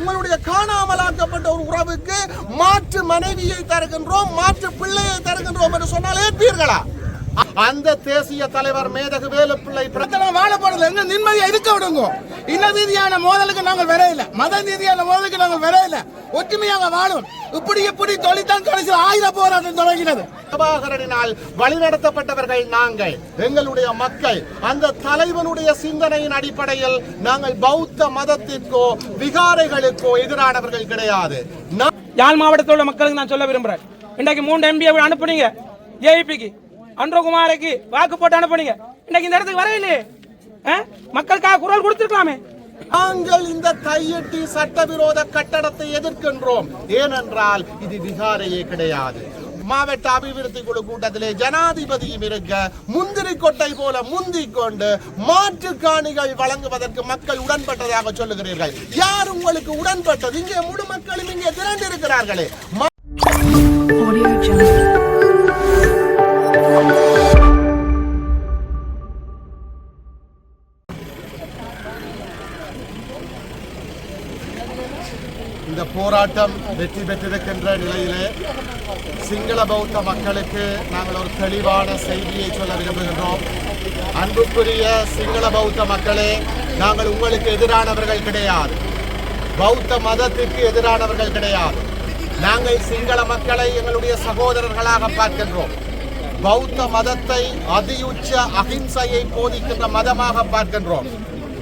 உங்களுடைய காணாமலாக்கப்பட்ட ஒரு உறவுக்கு மாற்று மனைவியை தருகின்றோம் மாற்று பிள்ளையை தருகின்றோம் என்று சொன்னால் ஏற்பீர்களா அந்த தேசிய தலைவர் மேதகு வேலுப்பிள்ளை பிரச்சனை வாழப்படுறது எங்க நிம்மதியா இருக்க விடுங்க? இன ரீதியான மோதலுக்கு நாங்கள் வரையில. மத ரீதியான மோதலுக்கு நாங்கள் வரையில. ஒற்றுமையாக வாழும். இப்படி இப்படி தொழில்தான் கடைசியில் ஆயுத போராட்டம் தொடங்கினது. பிரபாகரனினால் வழிநடத்தப்பட்டவர்கள் நாங்கள். எங்களுடைய மக்கள் அந்த தலைவனுடைய சிந்தனையின் அடிப்படையில் நாங்கள் பௌத்த மதத்திற்கோ விகாரைகளுக்கோ எதிரானவர்கள் கிடையாது. யாழ் மாவட்டத்தில் உள்ள மக்களுக்கு நான் சொல்ல விரும்புறேன். இன்றைக்கு மூன்று எம்பியை அனுப்புனீங்க. ஜேபிக்கு அன்றகுமாருக்கு வாக்கு போட்டு அனுப்புனீங்க. இன்னைக்கு இந்த இடத்துக்கு வரையிலே மக்களுக்காக குரல் கொடுத்துருக்கலாமே. நாங்கள் இந்த கையெட்டி சட்டவிரோத கட்டடத்தை எதிர்க்கின்றோம். ஏனென்றால் இது விகாரையே கிடையாது. மாவட்ட அபிவிருத்தி குழு கூட்டத்திலே ஜனாதிபதியும் இருக்க முந்திரி கொட்டை போல முந்தி கொண்டு மாற்று காணிகள் வழங்குவதற்கு மக்கள் உடன்பட்டதாக சொல்லுகிறீர்கள். யார் உங்களுக்கு உடன்பட்டது? இங்கே முழு மக்களும் இங்கே திரண்டிருக்கிறார்களே. ம- Audio Jungle. இந்த போராட்டம் வெற்றி பெற்றிருக்கின்ற நிலையிலே சிங்கள பௌத்த மக்களுக்கு நாங்கள் ஒரு தெளிவான செய்தியை சொல்ல விரும்புகின்றோம். அன்புக்குரிய சிங்கள பௌத்த மக்களே நாங்கள் உங்களுக்கு எதிரானவர்கள் கிடையாது. பௌத்த மதத்திற்கு எதிரானவர்கள் கிடையாது. நாங்கள் சிங்கள மக்களை எங்களுடைய சகோதரர்களாக பார்க்கின்றோம். பௌத்த மதத்தை அதியுச்ச அகிம்சையை போதிக்கின்ற மதமாக பார்க்கின்றோம்.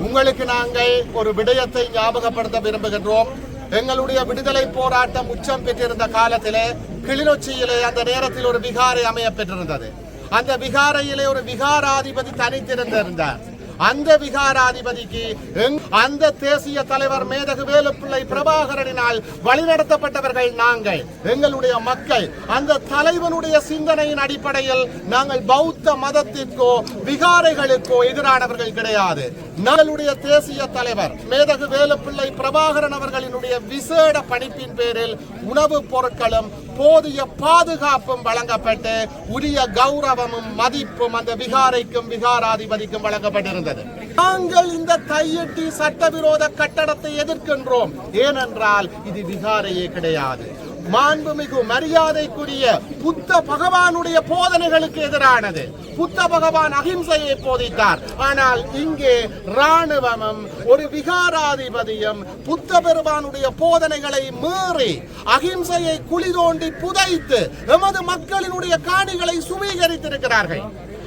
உங்களுக்கு நாங்கள் ஒரு விடயத்தை ஞாபகப்படுத்த விரும்புகின்றோம். எங்களுடைய விடுதலை போராட்டம் உச்சம் பெற்றிருந்த காலத்திலே கிளிநொச்சியிலே அந்த நேரத்தில் ஒரு விகாரை அமைய பெற்றிருந்தது. அந்த விகாரையிலே ஒரு விகாராதிபதி தனித்திருந்திருந்தார். அந்த விகாராதிபதிக்கு எங்- அந்த தேசிய தலைவர் மேதகு வேலுப்பிள்ளை பிரபாகரனினால் வழிநடத்தப்பட்டவர்கள் நாங்கள் எங்களுடைய மக்கள். அந்த தலைவனுடைய சிந்தனையின் அடிப்படையில் நாங்கள் பௌத்த மதத்திற்கோ விகாரைகளுக்கோ எதிரானவர்கள் கிடையாது. நம்மளுடைய தேசிய தலைவர் மேதகு வேலுப்பிள்ளை பிரபாகரன் அவர்களினுடைய விசேட பணிப்பின் பேரில் உணவுப் பொருட்களும் போதிய பாதுகாப்பும் வழங்கப்பட்டு உரிய கௌரவமும் மதிப்பும் அந்த விகாரைக்கும் விகாராதிபதிக்கும் வழங்கப்பட்டிருந்தது. நாங்கள் இந்த கையெட்டி சட்டவிரோத கட்டடத்தை எதிர்க்கின்றோம். ஏனென்றால் இது விகாரையே கிடையாது. மாண்புமிகு மரியாதைக்குரிய புத்த பகவானுடைய போதனைகளுக்கு எதிரானது. புத்த பகவான் அகிம்சையை போதித்தார். ஆனால் இங்கே ராணுவமும் ஒரு விகாராதிபதியும் புத்த பெருமானுடைய போதனைகளை மீறி அகிம்சையை குழி தோண்டி புதைத்து எமது மக்களினுடைய காணிகளை சுவீகரித்திருக்கிறார்கள்.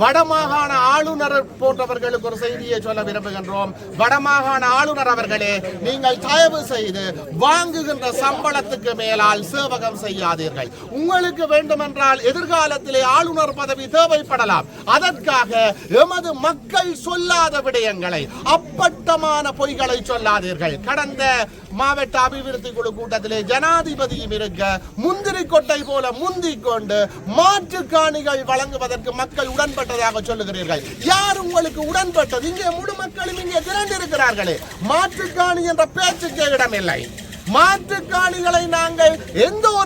வடமாகாண ஆளுநர் போன்றவர்களுக்கு ஒரு செய்தியை சொல்ல விரும்புகின்றோம். வடமாகாண ஆளுநர் அவர்களே நீங்கள் தயவு செய்து வாங்குகின்ற சம்பளத்துக்கு மேலால் சேவகம் செய்யாதீர்கள். உங்களுக்கு வேண்டுமென்றால் எதிர்காலத்திலே ஆளுநர் பதவி தேவைப்படலாம். அதற்காக எமது மக்கள் சொல்லாத விடயங்களை அப்பட்டமான பொய்களை சொல்லாதீர்கள். கடந்த மாவட்ட அபிவிருத்தி குழு கூட்டத்திலே ஜனாதிபதியும் இருக்க முந்திரி கொட்டை போல முந்திக் கொண்டு மாற்று காணிகள் வழங்குவதற்கு மக்கள் உடன்பட்டதாக சொல்லுகிறீர்கள். யார் உங்களுக்கு உடன்பட்டது? இங்கே முழு மக்களும் இங்கே திரண்டிருக்கிறார்களே. மாற்றுக்காணி என்ற பேச்சுக்கே இடமில்லை. மாற்றுக்காணிகளை நாங்கள் எந்த ஒரு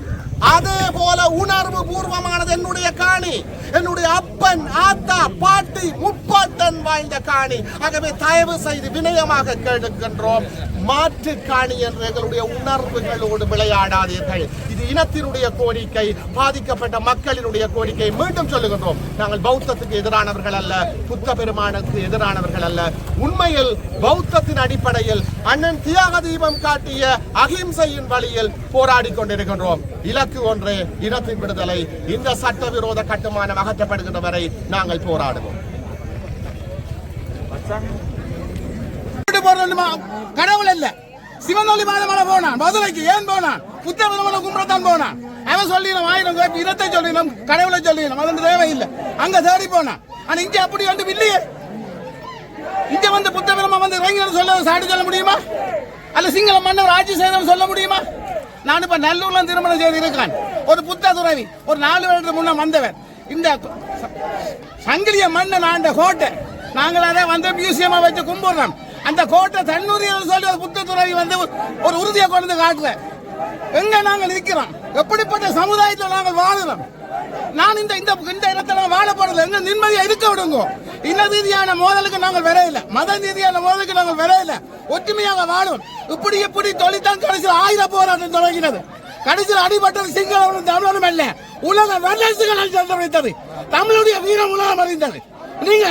அதே போல உணர்வு பூர்வமானது என்னுடைய காணி. என்னுடைய அப்பன் ஆத்தா பாட்டி முப்பாட்டன் வாய்ந்த காணி. ஆகவே தயவு செய்து வினயமாக கேட்கின்றோம் மாற்று காணி என்ற எங்களுடைய உணர்வுகளோடு விளையாடாதீர்கள். இது இனத்தினுடைய கோரிக்கை பாதிக்கப்பட்ட மக்களினுடைய கோரிக்கை. மீண்டும் சொல்லுகின்றோம் நாங்கள் பௌத்தத்துக்கு எதிரானவர்கள் அல்ல புத்த பெருமானுக்கு எதிரானவர்கள் அல்ல. உண்மையில் பௌத்தத்தின் அடிப்படையில் அண்ணன் தியாக தீபம் காட்டிய அகிம்சையின் வழியில் போராடி கொண்டிருக்கின்றோம். இலக்கு ஒன்று இனத்தின் விடுதலை. இந்த சட்டவிரோத கட்டுமானம் அகற்றப்படுகின்ற வரை நாங்கள் போராடுவோம். கூட்டு போறது கடவுள் இல்ல. சிவனொலி மாதமலை போனான். மதுரைக்கு ஏன் போனான்? புத்த விதமலை கும்பிடத்தான் போனான். அவன் சொல்லிடும் ஆயிரம் கோப்பி இனத்தை சொல்லிடும் கடவுளை சொல்லிடும் அது தேவையில்லை. அங்க தேடி போனான். ஆனா இங்க அப்படி வந்து இல்லையே. இங்க வந்து புத்த பிரம்ம வந்து இளைஞர் சொல்ல சாடி சொல்ல முடியுமா? அல்ல சிங்கள மன்னர் ஆட்சி செய்தவன் சொல்ல முடியுமா? நான் இப்ப நல்லூர்ல திருமணம் செய்து இருக்கான் ஒரு புத்த துறவி ஒரு நாலு வருடத்துக்கு முன்ன வந்தவன் இந்த சங்கிலிய மன்னன் ஆண்ட கோட்டை நாங்கள் அதை வந்து மியூசியமா வச்சு கும்பிடுறோம். அந்த கோட்டை தன்னுரியல் சொல்லி ஒரு புத்த துறவி வந்து ஒரு- உறுதியை கொண்டு வந்து காட்டுறேன் எங்க நாங்கள் இருக்கிறோம் எப்படிப்பட்ட சமுதாயத்தில் நாங்கள் வாழுறோம்? நான் இந்த இந்த இந்த இடத்துல வாழ போறது எங்க நிம்மதியா இருக்க விடுங்க. இன ரீதியான மோதலுக்கு நாங்கள் விரையில. மத ரீதியான மோதலுக்கு நாங்கள் விரையில. ஒற்றுமையாக வாழும். இப்படி இப்படி தொழில்தான் கடைசியில் ஆயிரம் போராட்டம் தொடங்கினது. கடைசியில் அடிபட்டது சிங்களவனும் தமிழனும் அல்ல. உலக வல்லரசுகள் சென்று வைத்தது தமிழுடைய வீரம் உலகம் அறிந்தது. நீங்க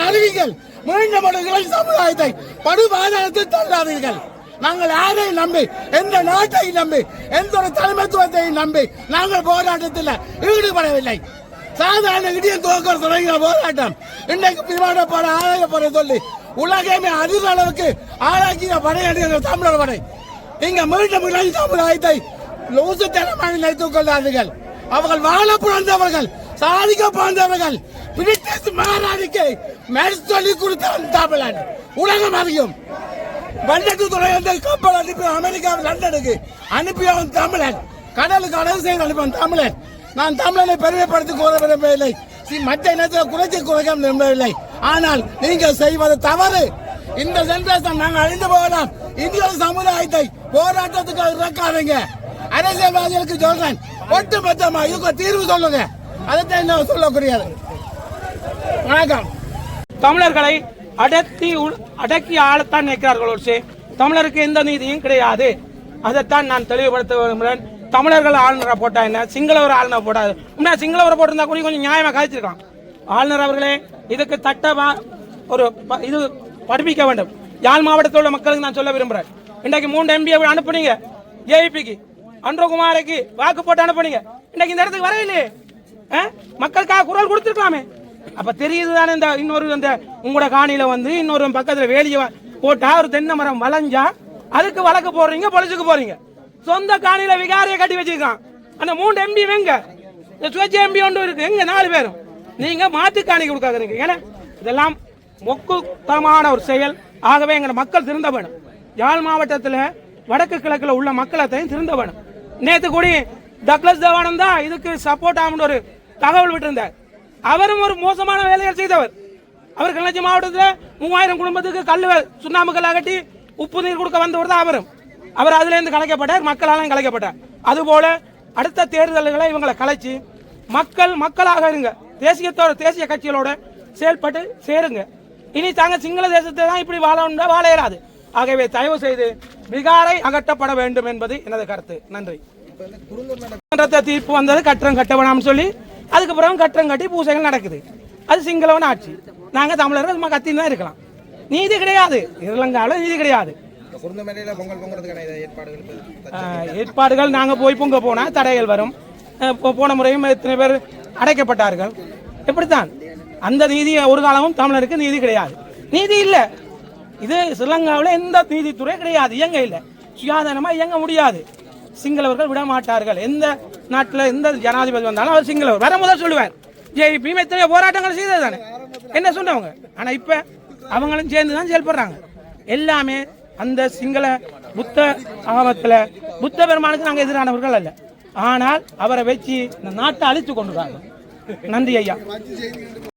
மீண்டும் மீண்டமடுகளை சமுதாயத்தை படுபாதாரத்தில் தள்ளாதீர்கள். நாங்கள் யாரையும் நம்பி எந்த நாட்டையும் நம்பி எந்த ஒரு தலைமைத்துவத்தையும் நம்பி நாங்கள் போராட்டத்தில் ஈடுபடவில்லை. சாதாரண இடிய துவக்க தொடங்கிய போராட்டம். இன்னைக்கு விமான போற ஆராய போற சொல்லி உலகமே அதிக அளவுக்கு ஆராய்ச்சிய படையடிகள் தமிழர் படை. இங்க மீண்டும் இளைஞர் சமுதாயத்தை லூசுத்தனமாக நினைத்துக் கொள்ளாதீர்கள். அவர்கள் வாழ பிறந்தவர்கள் சாதிக்க பிறந்தவர்கள் பிரிட்டிஷ் மகாராணிக்கு மேட்ச் சொல்லி கொடுத்த தமிழன் உலகம் அறியும். வல்லத்து துறை வந்து கப்பல் அனுப்பி அமெரிக்கா லண்டனுக்கு அனுப்பியவன் தமிழன் கடலுக்கு அடகு செய்து அனுப்பவன் தமிழன் நான் தமிழனை பெருமைப்படுத்தி கூற விரும்பவில்லை. மற்ற இனத்தில் குறைச்சி குறைக்க விரும்பவில்லை. ஆனால் நீங்கள் செய்வது தவறு. இந்த ஜென்ரேஷன் நாங்கள் அழிந்து போகலாம். இந்திய சமுதாயத்தை போராட்டத்துக்கு இறக்காதீங்க. அரசியல்வாதிகளுக்கு சொல்றேன். ஒட்டுமொத்தமா இதுக்கு தீர்வு சொல்லுங்க. அதைத்தான் என்ன சொல்லக்கூடியது? வணக்கம். தமிழர்களை அடக்கி உள்- அடக்கி ஆளத்தான் நினைக்கிறார்கள் ஒரு சே- தமிழருக்கு எந்த நீதியும் கிடையாது. அதைத்தான் நான் தெளிவுபடுத்த விரும்புகிறேன். தமிழர்கள் ஆளுநரை போட்டா என்ன? சிங்களவர் ஆளுநர் போட்டாது உண்மையா சிங்களவரை போட்டிருந்தா கூட கொஞ்சம் நியாயமாக கழிச்சிருக்கலாம் ஆளுநர் அவர்களே இதுக்கு தட்டமாக ஒரு ப- இது படிப்பிக்க வேண்டும். யாழ் மாவட்டத்தில் உள்ள மக்களுக்கு நான் சொல்ல விரும்புகிறேன். இன்றைக்கு மூன்று எம்பி அனுப்புனீங்க. ஏஐபிக்கு அன்றகுமாரைக்கு வாக்கு போட்டு அனுப்புனீங்க. இன்றைக்கு இந்த இடத்துக்கு வரவில்லையே ஆ? மக்களுக்காக குரல் கொடுத்துருக்கலாமே. அப்ப தெரியுது தானே இந்த இன்னொரு இந்த உங்களோட காணியில வந்து இன்னொரு பக்கத்துல வேலியை போட்டால் போட்டா ஒரு தென்னை மரம் வளைஞ்சா அதுக்கு வழக்கு போடுறீங்க பொலிச்சுக்கு போறீங்க. சொந்த காணியில விகாரியை கட்டி வச்சிருக்கான். அந்த மூணு எம்பி எங்க? இந்த சுயேட்சை எம்பி ஒன்று இருக்கு. எங்க நாலு பேரும். நீங்க மாற்று காணி கொடுக்காதீங்க. ஏன்னா இதெல்லாம் மொக்குத்தனமான ஒரு செயல். ஆகவே எங்களை மக்கள் திருந்த வேணும். யாழ் மாவட்டத்தில் வடக்கு கிழக்கில் உள்ள மக்களத்தையும் திருந்த வேணும். நேற்று கூடி டக்ளஸ் தேவானந்தா இதுக்கு சப்போர்ட் ஆகும்னு ஒரு தகவல் விட்டுருந்தார். அவரும் ஒரு மோசமான வேலைகள் செய்தவர். அவர் கிளர்ச்சி மாவட்டத்தில் மூவாயிரம் குடும்பத்துக்கு கல் சுண்ணாம்பு கல் அகட்டி உப்பு நீர் கொடுக்க வந்தவர் தான் அவரும். அவர் அதுல இருந்து கலைக்கப்பட்டார் மக்களாலும் கலைக்கப்பட்டார். அதுபோல அடுத்த தேர்தல்களை இவங்களை கலைச்சு மக்கள் மக்களாக இருங்க. தேசியத்தோட தேசிய கட்சிகளோட செயல்பட்டு சேருங்க. இனி தாங்க சிங்கள தேசத்தை தான் இப்படி வாழ வாழ இயலாது. ஆகவே தயவு செய்து விகாரை அகற்றப்பட வேண்டும் என்பது எனது கருத்து. நன்றி. தீர்ப்பு வந்தது கட்டடம் கட்ட வேணாம்னு சொல்லி அதுக்கு பிறகு கட்டடம் கட்டி பூசைகள் நடக்குது. அது சிங்களவன் ஆட்சி. நாங்க தமிழர்கள் சும்மா கத்தின்னு தான் இருக்கலாம். நீதி கிடையாது. இலங்கால நீதி கிடையாது. ஏற்பாடுகள் இப்ப ஆஹ், ஏற்பாடுகள் நாங்க போய் பொங்க போனா தடைகள் வரும். போன முறையும் எத்தனை பேர் அடைக்கப்பட்டார்கள். இப்படித்தான். அந்த நீதி ஒரு காலமும் தமிழருக்கு நீதி கிடையாது. நீதி இல்ல. இது ஸ்ரீலங்காவில் எந்த நீதித்துறை கிடையாது. இயங்க இல்ல. சுயாதீனமா இயங்க முடியாது. சிங்களவர்கள் விட மாட்டார்கள் எந்த நாட்டில் எந்த ஜனாதிபதி வந்தாலும் அவர் சிங்களவர். வர முதல் சொல்லுவார். ஜேபி எத்தனையோ போராட்டங்கள் செய்தது தானே? என்ன சொன்னவங்க ஆனால் இப்போ அவங்களும் சேர்ந்து தான் செயல்படுறாங்க எல்லாமே அந்த சிங்கள புத்த ஆபத்தில் புத்த பெருமானுக்கு நாங்கள் எதிரானவர்கள் அல்ல. ஆனால் அவரை வச்சு இந்த நாட்டை அழித்து கொண்டுறாங்க நன்றி ஐயா.